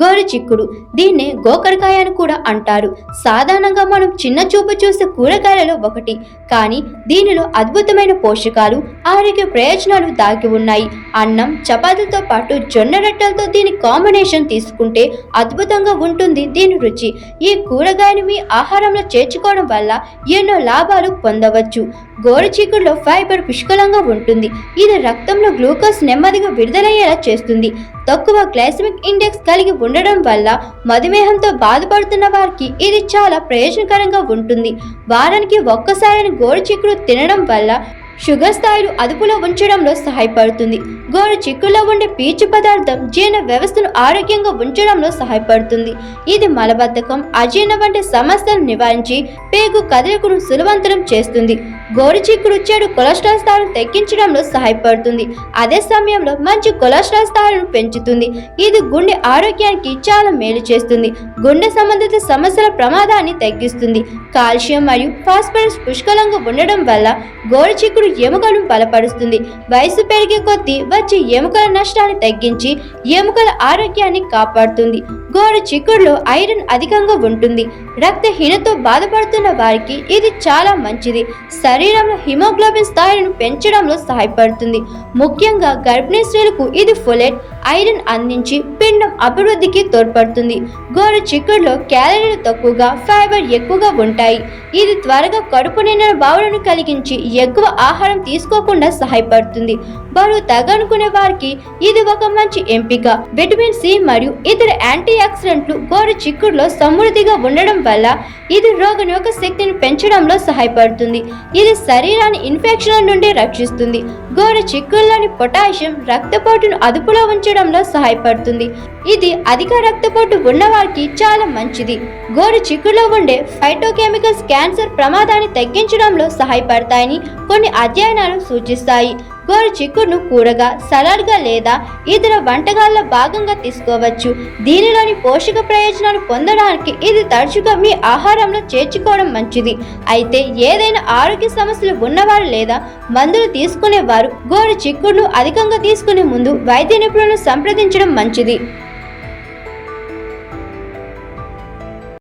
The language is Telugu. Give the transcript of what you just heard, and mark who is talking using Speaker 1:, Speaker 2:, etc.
Speaker 1: గోరు చిక్కుడు. దీన్నే గోకరకాయ అని కూడా అంటారు. సాధారణంగా మనం చిన్న చూపు చూసే కూరగాయలలో ఒకటి. కానీ దీనిలో అద్భుతమైన పోషకాలు ఆరోగ్య ప్రయోజనాలు దాగి ఉన్నాయి. అన్నం చపాతీతో పాటు జొన్న రొట్టెలతో దీని కాంబినేషన్ తీసుకుంటే అద్భుతంగా ఉంటుంది దీని రుచి. ఈ కూరగాయను మీ ఆహారంలో చేర్చుకోవడం వల్ల ఎన్నో లాభాలు పొందవచ్చు. గోరు చిక్కుడులో ఫైబర్ పుష్కలంగా ఉంటుంది. ఇది రక్తంలో గ్లూకోజ్ నెమ్మదిగా విడుదలయ్యేలా చేస్తుంది. తక్కువ గ్లైసమిక్ ఇండెక్స్ కలిగి ఉండడం వల్ల మధుమేహంతో బాధపడుతున్న వారికి ఇది చాలా ప్రయోజనకరంగా ఉంటుంది. వారానికి ఒక్కసారి గోరు చిక్కుడు తినడం వల్ల షుగర్ స్థాయిలు అదుపులో ఉంచడంలో సహాయపడుతుంది. గోరు చిక్కుల్లో ఉండే పీచు పదార్థం జీర్ణ వ్యవస్థను ఆరోగ్యంగా ఉంచడంలో సహాయపడుతుంది. ఇది మలబద్ధకం అజీర్ణ వంటి సమస్యలను నివారించి పేగు కదలికను సులవంతరం చేస్తుంది. గోరు చిక్కుడు చెడు కొలెస్ట్రాల్ స్థాయిలను తగ్గించడంలో సహాయపడుతుంది. అదే సమయంలో మంచి కొలెస్ట్రాల్ స్థాయిలను పెంచుతుంది. ఇది గుండె ఆరోగ్యానికి చాలా మేలు చేస్తుంది. గుండె సంబంధిత సమస్యల ప్రమాదాన్ని తగ్గిస్తుంది. కాల్షియం మరియు ఫాస్ఫరస్ పుష్కలంగా ఉండడం వల్ల గోడ చిక్కుడు ఎముకలను బలపరుస్తుంది. వయసు పెరిగే కొద్దీ వచ్చే ఎముకల నష్టాన్ని తగ్గించి ఎముకల ఆరోగ్యాన్ని కాపాడుతుంది. గోరు చిక్కుడులో ఐరన్ అధికంగా ఉంటుంది. రక్తహీనతో బాధపడుతున్న వారికి ఇది చాలా మంచిది. శరీరంలో హిమోగ్లోబిన్ స్థాయిలను పెంచడంలో సహాయపడుతుంది. ముఖ్యంగా గర్భిణీ స్త్రీలకు ఇది ఫొలెట్ ఐరన్ అందించి పిండం అభివృద్ధికి తోడ్పడుతుంది. గోరు చిక్కుడులో క్యాలరీలు తక్కువగా ఫైబర్ ఎక్కువగా ఉంటాయి. ఇది త్వరగా కడుపు నిండిన బావులను కలిగించి ఎక్కువ ఆహారం తీసుకోకుండా సహాయపడుతుంది. బరువు తగ్గనుకునే వారికి ఇది ఒక మంచి ఎంపిక. విటమిన్ సి మరియు ఇతర యాంటీ ఆక్సిడెంట్లు గోరు చిక్కుడులో సమృద్ధిగా ఉండడం వల్ల ఇది రోగనిరోధక శక్తిని పెంచడంలో సహాయపడుతుంది. ఇది శరీరాన్ని ఇన్ఫెక్షన్ల నుండి రక్షిస్తుంది. గోరు చిక్కుల్లోని పొటాషియం రక్తపోటును అదుపులో ఉంచడం ఉంచడంలో సహాయపడుతుంది. ఇది అధిక రక్తపోటు ఉన్నవారికి చాలా మంచిది. గోరు చిక్కులో ఉండే ఫైటోకెమికల్స్ క్యాన్సర్ ప్రమాదాన్ని తగ్గించడంలో సహాయపడతాయని కొన్ని అధ్యయనాలు సూచిస్తాయి. గోరు చిక్కుడును కూరగా సలాడ్గా లేదా ఇతర వంటకాల్లో భాగంగా తీసుకోవచ్చు. దీనిలోని పోషక ప్రయోజనాలు పొందడానికి ఇది తరచుగా మీ ఆహారంలో చేర్చుకోవడం మంచిది. అయితే ఏదైనా ఆరోగ్య సమస్యలు ఉన్నవారు లేదా మందులు తీసుకునేవారు గోరు చిక్కుడును అధికంగా తీసుకునే ముందు వైద్య నిపుణులను సంప్రదించడం మంచిది.